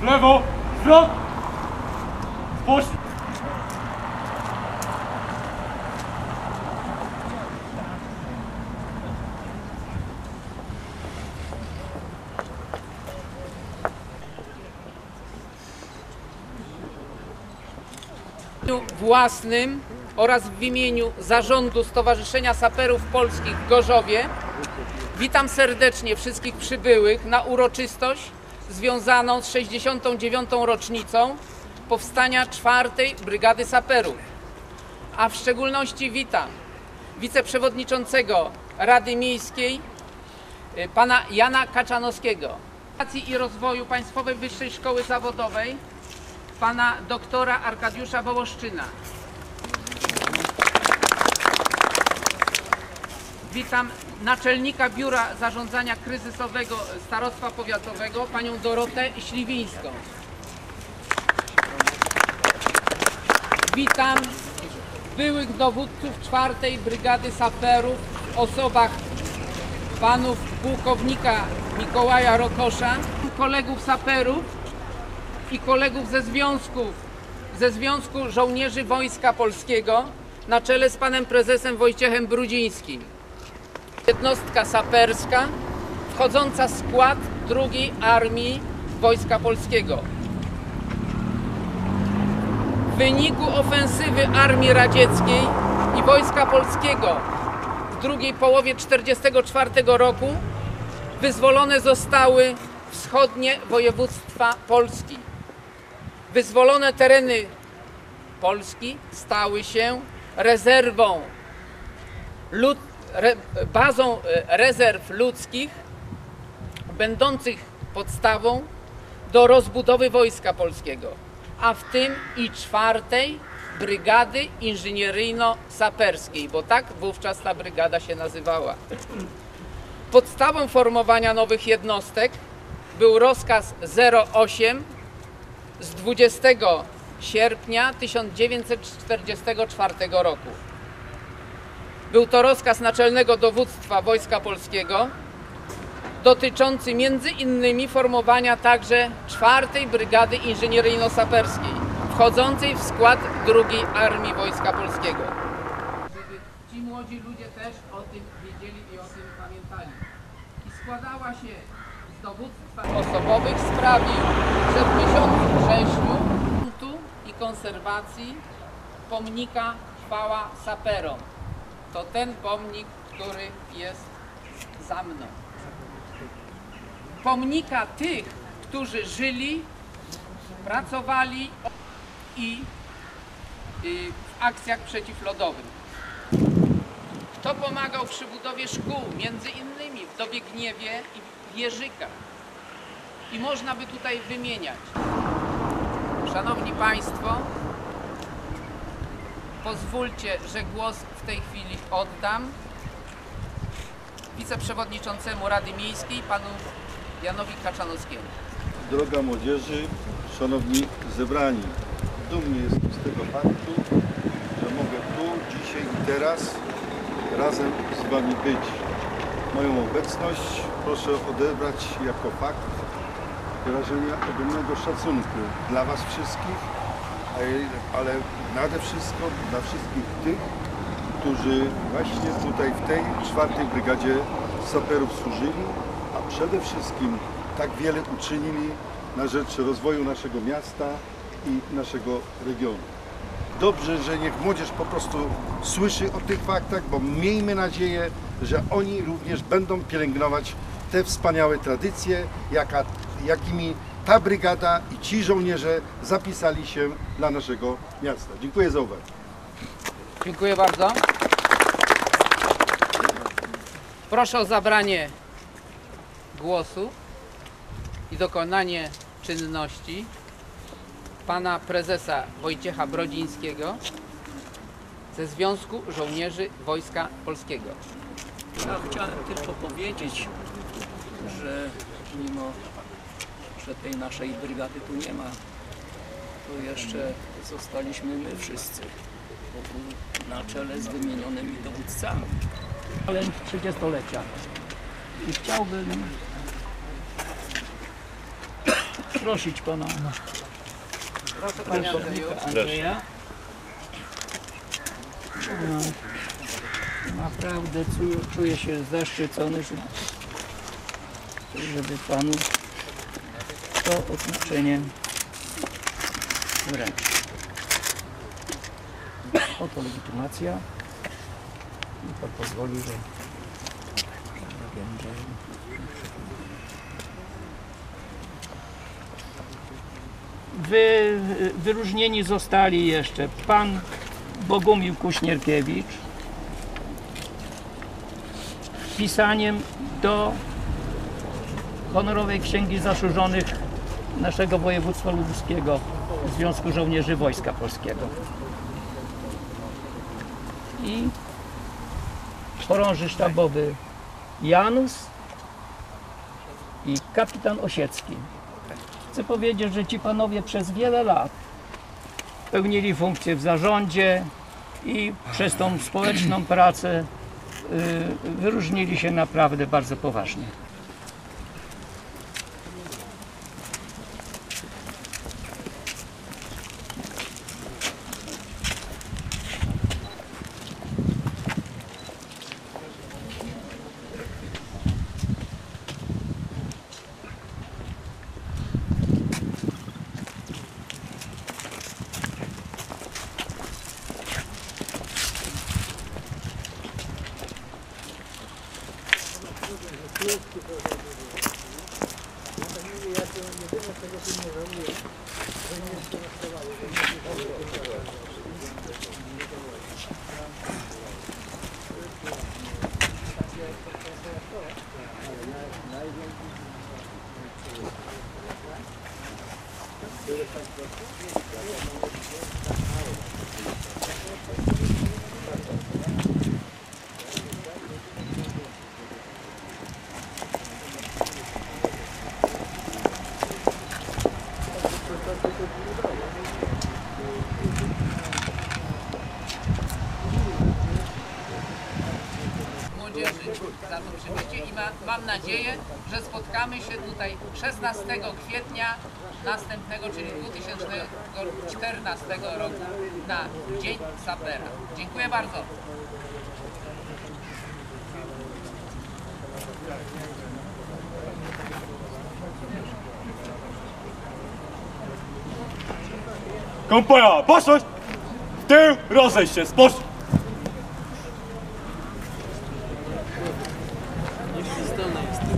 W lewo, zwrot! Własnym oraz w imieniu Zarządu Stowarzyszenia Saperów Polskich w Gorzowie witam serdecznie wszystkich przybyłych na uroczystość związaną z 69. rocznicą powstania 4 Brygady Saperów. A w szczególności witam wiceprzewodniczącego Rady Miejskiej y, pana Jana Kaczanowskiego, Edukacji i Rozwoju Państwowej Wyższej Szkoły Zawodowej pana doktora Arkadiusza Wołoszczyna. Witam naczelnika Biura Zarządzania Kryzysowego Starostwa Powiatowego, panią Dorotę Śliwińską. Witam byłych dowódców czwartej Brygady Saperów w osobach panów pułkownika Mikołaja Rokosza, kolegów saperów i kolegów ze związków, ze Związku Żołnierzy Wojska Polskiego na czele z panem prezesem Wojciechem Brudzińskim. Jednostka saperska wchodząca w skład drugiej Armii Wojska Polskiego. W wyniku ofensywy Armii Radzieckiej i Wojska Polskiego w drugiej połowie 1944 roku wyzwolone zostały wschodnie województwa Polski. Wyzwolone tereny Polski stały się rezerwą, lud, re, bazą e, rezerw ludzkich, będących podstawą do rozbudowy Wojska Polskiego, a w tym i czwartej Brygady Inżynieryjno-Saperskiej, bo tak wówczas ta brygada się nazywała. Podstawą formowania nowych jednostek był rozkaz 08 z 20 sierpnia 1944 roku. Był to rozkaz Naczelnego Dowództwa Wojska Polskiego dotyczący między innymi formowania także 4 Brygady Inżynieryjno-Saperskiej wchodzącej w skład II Armii Wojska Polskiego. Żeby ci młodzi ludzie też o tym wiedzieli i o tym pamiętali. I składała się z dowództwa osobowych sprawił, że w miesiącu wrześniu i konserwacji pomnika chwała saperom. To ten pomnik, który jest za mną. Pomnika tych, którzy żyli, pracowali i y, w akcjach przeciwlodowych. Kto pomagał przy budowie szkół, między innymi w Dobiegniewie i w Jerzykach. I można by tutaj wymieniać. Szanowni Państwo, pozwólcie, że głos w tej chwili oddam wiceprzewodniczącemu Rady Miejskiej, panu Janowi Kaczanowskiemu. Droga młodzieży, szanowni zebrani, dumny jestem z tego faktu, że mogę tu, dzisiaj i teraz razem z Wami być. Moją obecność proszę odebrać jako fakt wyrażenia ogromnego szacunku dla Was wszystkich, ale nade wszystko dla wszystkich tych, którzy właśnie tutaj w tej czwartej brygadzie saperów służyli, a przede wszystkim tak wiele uczynili na rzecz rozwoju naszego miasta i naszego regionu. Dobrze, że niech młodzież po prostu słyszy o tych faktach, bo miejmy nadzieję, że oni również będą pielęgnować te wspaniałe tradycje, jaka, jakimi ta brygada i ci żołnierze zapisali się dla naszego miasta. Dziękuję za uwagę. Dziękuję bardzo. Proszę o zabranie głosu i dokonanie czynności pana prezesa Wojciecha Brodzińskiego ze Związku Żołnierzy Wojska Polskiego. Ja chciałem tylko powiedzieć, że mimo, że tej naszej brygady tu nie ma, to jeszcze zostaliśmy my wszyscy na czele z wymienionymi dowódcami. Ale 30-lecia. I chciałbym prosić pana Andrzeju. Andrzeja. No, naprawdę czuję, się zaszczycony, że- żeby panu to oznaczenie wręczyć. Oto legitymacja. I pan pozwoli, że będę Wy, wyróżnieni zostali jeszcze pan Bogumił Kuśnierkiewicz pisaniem do honorowej księgi zasłużonych naszego województwa lubuskiego Związku Żołnierzy Wojska Polskiego i chorąży sztabowy Janus i kapitan Osiecki. Chcę powiedzieć, że ci panowie przez wiele lat pełnili funkcje w zarządzie i przez tą społeczną pracę y, wyróżnili się naprawdę bardzo poważnie. клетки Натомили, я сегодня думал, что я сегодня живу. За ним что расставали, за ним не давали. Не давали. Так я это просто что? Я найдем. Thank you. Za to przybycie i ma, mam nadzieję, że spotkamy się tutaj 16 kwietnia następnego, czyli 2014 roku na Dzień Sapera. Dziękuję bardzo. Kompera, poszłość! W tył, rozejść się, spocznij! Niech zdolna jest.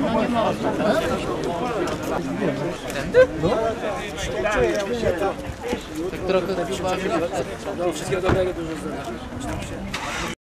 No Tędy? No. Tak trochę chyba... Wszystkiego dobrego, dużo zdrowia.